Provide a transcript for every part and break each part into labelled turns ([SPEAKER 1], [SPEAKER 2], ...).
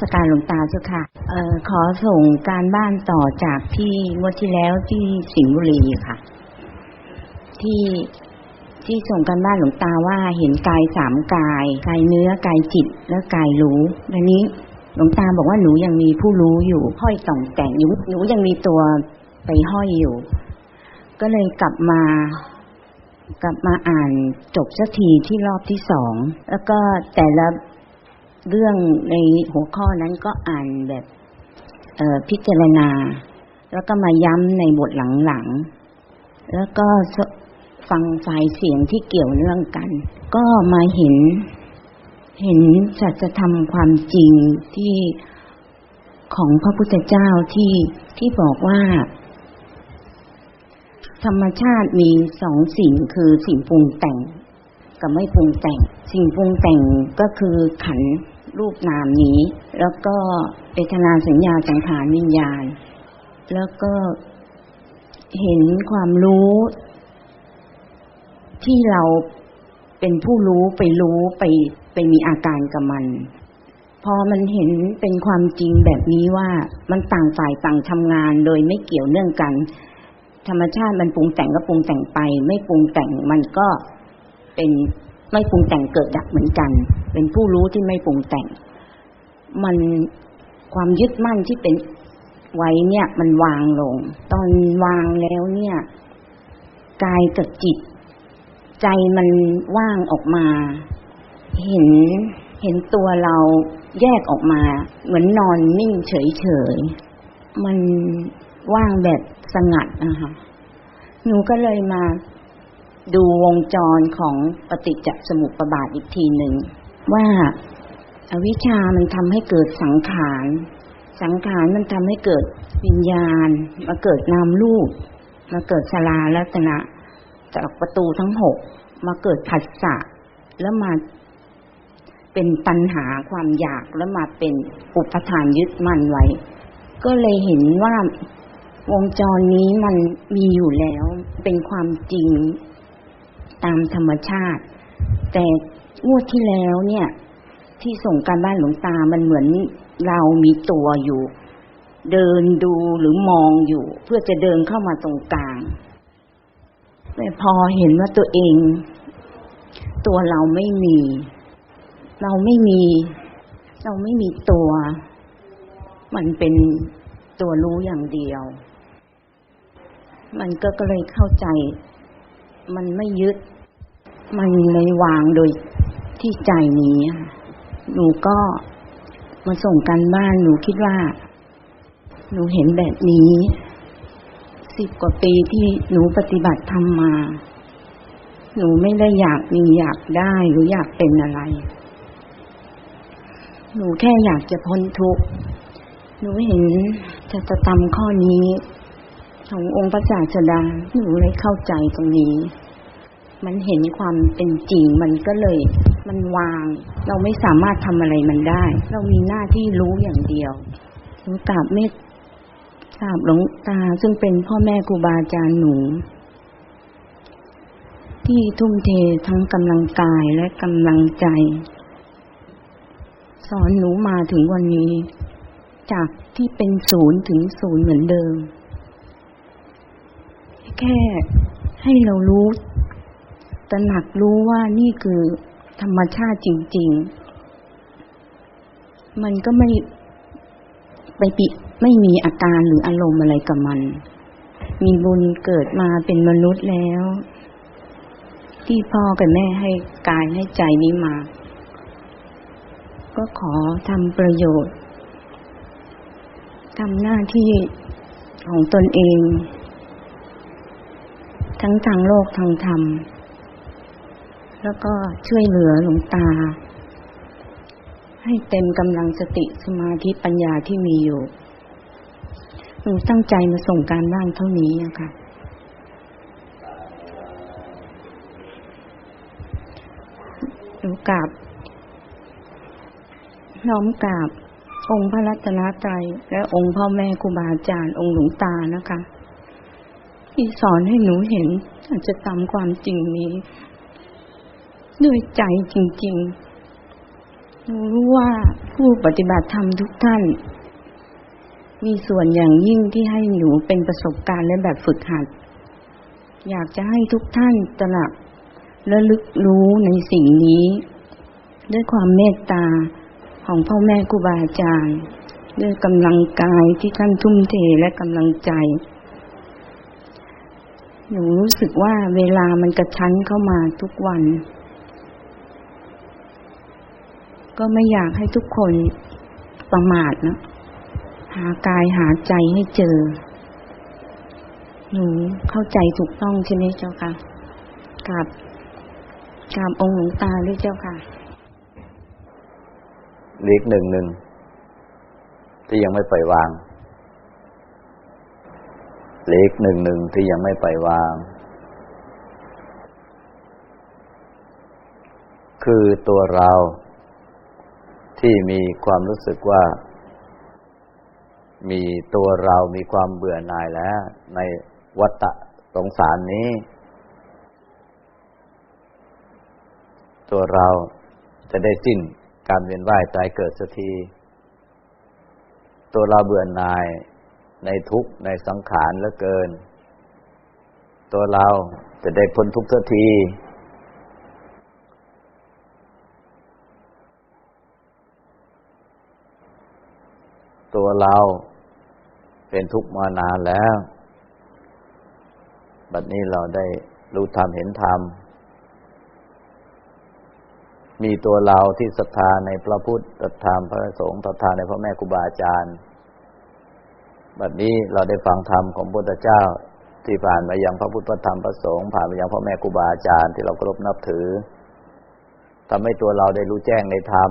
[SPEAKER 1] สการหลวงตาเจ้าค่ะเออขอส่งการบ้านต่อจากที่งวดที่แล้วที่สิงห์บุรีค่ะ ที่ที่ส่งการบ้านหลวงตาว่าเห็นกายสามกาย กายเนื้อกายจิตและกายรู้อันนี้หลวงตาบอกว่าหนูยังมีผู้รู้อยู่ห้อยต่องแต่งอยู่หนูยังมีตัวไปห้อยอยู่ ก็เลยกลับมากลับมาอ่านจบสักทีที่รอบที่สองแล้วก็แต่ละ เรื่องในหัวข้อนั้นก็อ่านแบบเออพิจารณา แล้วก็มาย้ำในบทหลังๆ แล้วก็ฟังไฟเสียงที่เกี่ยวเนื่องกัน ก็มาเห็น เห็นสัจธรรมความจริงที่ของพระพุทธเจ้าที่ที่บอกว่า ธรรมชาติมีสองสิ่งคือสิ่งปรุงแต่ง กับไม่ปรุงแต่ง สิ่งปรุงแต่งก็คือขันรูปนามนี้ แล้วก็เวทนาสัญญาสังขารวิญญาณ แล้วก็เห็นความรู้ ที่เราเป็นผู้รู้ไปรู้ไปไปมีอาการกับมัน พอมันเห็นเป็นความจริงแบบนี้ว่ามันต่างฝ่ายต่างทำงานโดยไม่เกี่ยวเนื่องกัน ธรรมชาติมันปรุงแต่งก็ปรุงแต่งไป ไม่ปรุงแต่งมันก็ เป็นไม่ปรุงแต่งเกิดดับเหมือนกัน เป็นผู้รู้ที่ไม่ปรุงแต่ง มันความยึดมั่นที่เป็นไว้เนี่ย มันวางลง ตอนวางแล้วเนี่ยกายกับจิต ใจมันว่างออกมา เห็นเห็นตัวเราแยกออกมา เหมือนนอนนิ่งเฉยๆมันว่างแบบสงัดนะคะหนูก็เลยมา ดูวงจรของปฏิจจสมุปบาทอีกทีหนึ่ง ว่าอาวิชามันทำให้เกิดสังขาร สังขารมันทำให้เกิดวิญญาณ มาเกิดนามรูป มาเกิดชลาลัตนะจากประตูทั้งหกมาเกิดผัสสะแล้วมาเป็นตัณหาความอยากแล้วมาเป็นอุปทานยึดมั่นไว้ ก็เลยเห็นว่าวงจรนี้มันมีอยู่แล้ว เป็นความจริง ตามธรรมชาติ แต่งวดที่แล้วเนี่ย ที่ส่งการบ้านหลวงตามันเหมือนเรามีตัวอยู่ เดินดูหรือมองอยู่ เพื่อจะเดินเข้ามาตรงกลางแต่พอเห็นว่าตัวเอง ตัวเราไม่มี เราไม่มี เราไม่มีตัว มันเป็นตัวรู้อย่างเดียว มันก็ก็เลยเข้าใจ มันไม่ยึด มันเลยวางโดยที่ใจนี้ หนูก็มาส่งกันบ้านหนูคิดว่า หนูเห็นแบบนี้สิบกว่าปีที่หนูปฏิบัติธรรมา หนูไม่ได้อยากมีอยากได้หรืออยากเป็นอะไร หนูแค่อยากจะพ้นทุกข์ หนูเห็นจะจะทำข้อนี้ ขององค์พระศาสดาหนูเลยเข้าใจตรงนี้ มันเห็นความเป็นจริงมันก็เลย มันวาง เราไม่สามารถทำอะไรมันได้ เรามีหน้าที่รู้อย่างเดียวหนูกราบเมตทราบหลวงตาซึ่งเป็นพ่อแม่ครูบาอาจารย์หนู ที่ทุ่มเททั้งกำลังกายและกำลังใจ สอนหนูมาถึงวันนี้ จากที่เป็นศูนย์ถึงศูนย์เหมือนเดิม แค่ให้เรารู้ตระหนักรู้ว่านี่คือธรรมชาติจริง ๆ มันก็ไม่ไปปิไม่มีอาการหรืออารมณ์อะไรกับมัน มีบุญเกิดมาเป็นมนุษย์แล้ว ที่พ่อกับแม่ให้กายให้ใจนี้มา ก็ขอทำประโยชน์ทำหน้าที่ของตนเอง ทั้งทางโลกทางธรรม แล้วก็ช่วยเหลือหลวงตา ให้เต็มกำลังสติสมาธิปัญญาที่มีอยู่ หนูตั้งใจมาส่งการบ้านเท่านี้อะค่ะหนูกราบน้อมกราบองค์พระรัตนตรัยและองค์พ่อแม่ครูบาอาจารย์องค์หลวงตานะคะ ที่สอนให้หนูเห็นอาจจะตามความจริงนี้ ด้วยใจจริงๆ หนูรู้ว่าผู้ปฏิบัติธรรมทุกท่าน มีส่วนอย่างยิ่งที่ให้หนูเป็นประสบการณ์และแบบฝึกหัด อยากจะให้ทุกท่านตระหนักและลึกรู้ในสิ่งนี้ ด้วยความเมตตาของพ่อแม่ครูบาอาจารย์ ด้วยกำลังกายที่ท่านทุ่มเทและกำลังใจ หนูรู้สึกว่าเวลามันกระชั้นเข้ามาทุกวัน ก็ไม่อยากให้ทุกคนประมาทนะ หากายหาใจให้เจอ หนูเข้าใจถูกต้องใช่ไหมเจ้าค่ะกับกับองค์หลวงตาด้วยเจ้าค่ะ
[SPEAKER 2] เล็กหนึ่งหนึ่งที่ยังไม่ปล่อยวาง เล็กหนึ่งหนึ่งที่ยังไม่ไปวาง คือตัวเรา ที่มีความรู้สึกว่า มีตัวเรามีความเบื่อหน่ายแล้ว ในวัฏฏะสงสารนี้ ตัวเราจะได้สิ้นการเวียนว่ายตายเกิดสักที ตัวเราเบื่อหน่าย ในทุกในสังขารเหลือเกิน ตัวเราจะได้พ้นทุกข์สักที ตัวเราเป็นทุกข์มานานแล้ว บัดนี้เราได้รู้ธรรมเห็นธรรม มีตัวเราที่ศรัทธาในพระพุทธศรัทธาพระสงฆ์ศรัทธาในพระแม่ครูบาอาจารย์ บัดนี้เราได้ฟังธรรมของพุทธเจ้า ที่ผ่านมายังพระพุทธธรรมพระสงฆ์ผ่านมายังพ่อแม่ครูบาอาจารย์ที่เราเคารพนับถือทำให้ตัวเราได้รู้แจ้งในธรรม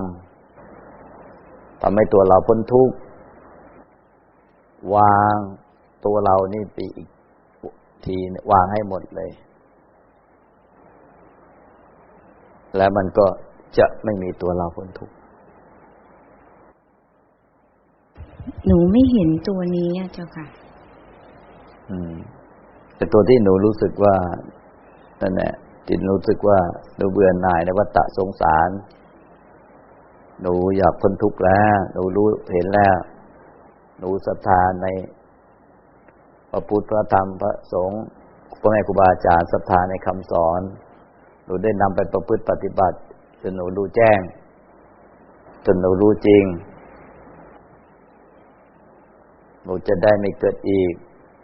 [SPEAKER 2] ทำให้ตัวเราพ้นทุกข์วางตัวเรานี่ไปอีกทีวางให้หมดเลย แล้วมันก็จะไม่มีตัวเราพ้นทุกข์
[SPEAKER 1] หนูไม่เห็นตัวนี้เจ้าค่ะ
[SPEAKER 2] อืมแต่ตัวที่หนูรู้สึกว่านั่นแหละที่หนูรู้สึกว่าหนูเบื่อหน่ายในวัฏสงสาร หนูอยากพ้นทุกข์แล้ว หนูรู้เห็นแล้ว หนูศรัทธาในพระพุทธพระธรรมพระสงฆ์พ่อแม่ครูบาอาจารย์ศรัทธาในคำสอน หนูได้นำไปประพฤติปฏิบัติจนหนูรู้แจ้งจนหนูรู้จริง หนูจะได้ไม่เกิดอีก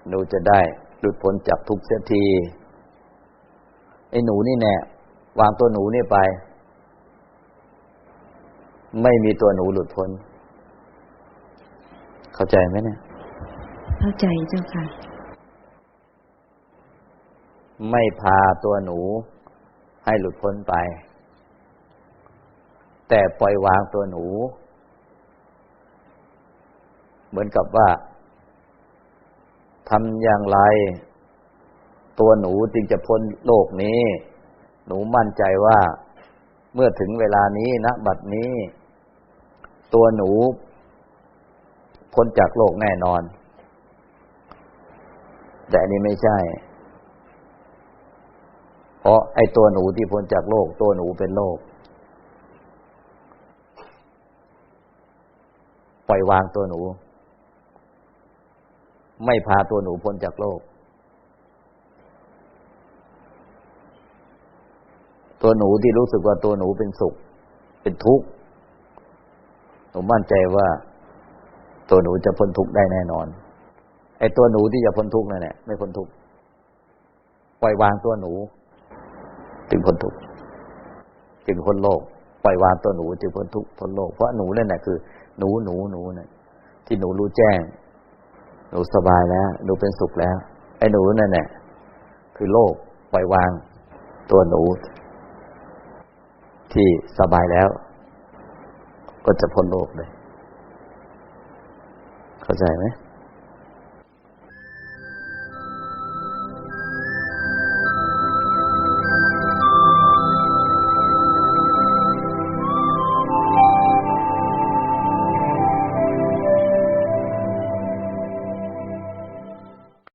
[SPEAKER 2] หนูจะได้หลุดพ้นจากทุกข์เสียทีไอ้หนูนี่แน่วางตัวหนูนี่ไป ไม่มีตัวหนูหลุดพ้น เข้าใจไหมเนี่ย
[SPEAKER 1] เข้าใจเจ้าค่ะ
[SPEAKER 2] ไม่พาตัวหนูให้หลุดพ้นไป แต่ปล่อยวางตัวหนู เหมือนกับว่า ทำอย่างไร ตัวหนูจึงจะพ้นโลกนี้ หนูมั่นใจว่า เมื่อถึงเวลานี้นะบัดนี้ ตัวหนูพ้นจากโลกแน่นอน แต่นนี้ไม่ใช่ เพราะไอ้ตัวหนูที่พ้นจากโลก ตัวหนูเป็นโลก ปล่อยวางตัวหนู ไม่พาตัวหนูพ้นจากโลก ตัวหนูที่รู้สึกว่าตัวหนูเป็นสุข เป็นทุกข์หนูมั่นใจว่า ตัวหนูจะพ้นทุกข์ได้แน่นอน ไอ้ตัวหนูที่จะพ้นทุกข์นั่นแหละไม่พ้นทุกข์ปล่อยวางตัวหนู จึงพ้นทุกข์จึงพ้นโลก ปล่อยวางตัวหนูจึงพ้นทุกข์พ้นโลกเพราะหนูนั่นแหละคือ หนูหนูหนูน่ะที่หนูรู้แจ้ง หนูสบายแล้ว หนูเป็นสุขแล้ว ไอ้หนูนั่นแหละคือโลกปล่อยวาง ตัวหนู ที่สบายแล้ว ก็จะพ้นโลกเลย เข้าใจไหม